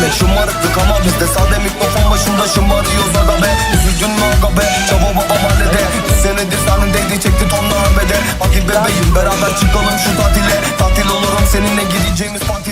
dokuz şımarıklık ama bizde sade mikrofon başında şımarıyoruz aga be. Üzüldün mü aga be? Çabuk baba mahallede. Bir senedir sahnindeydi çekti tonla arbede Hadi bebeğim beraber çıkalım şu tatile. Tatil olurum seninle gideceğimiz partide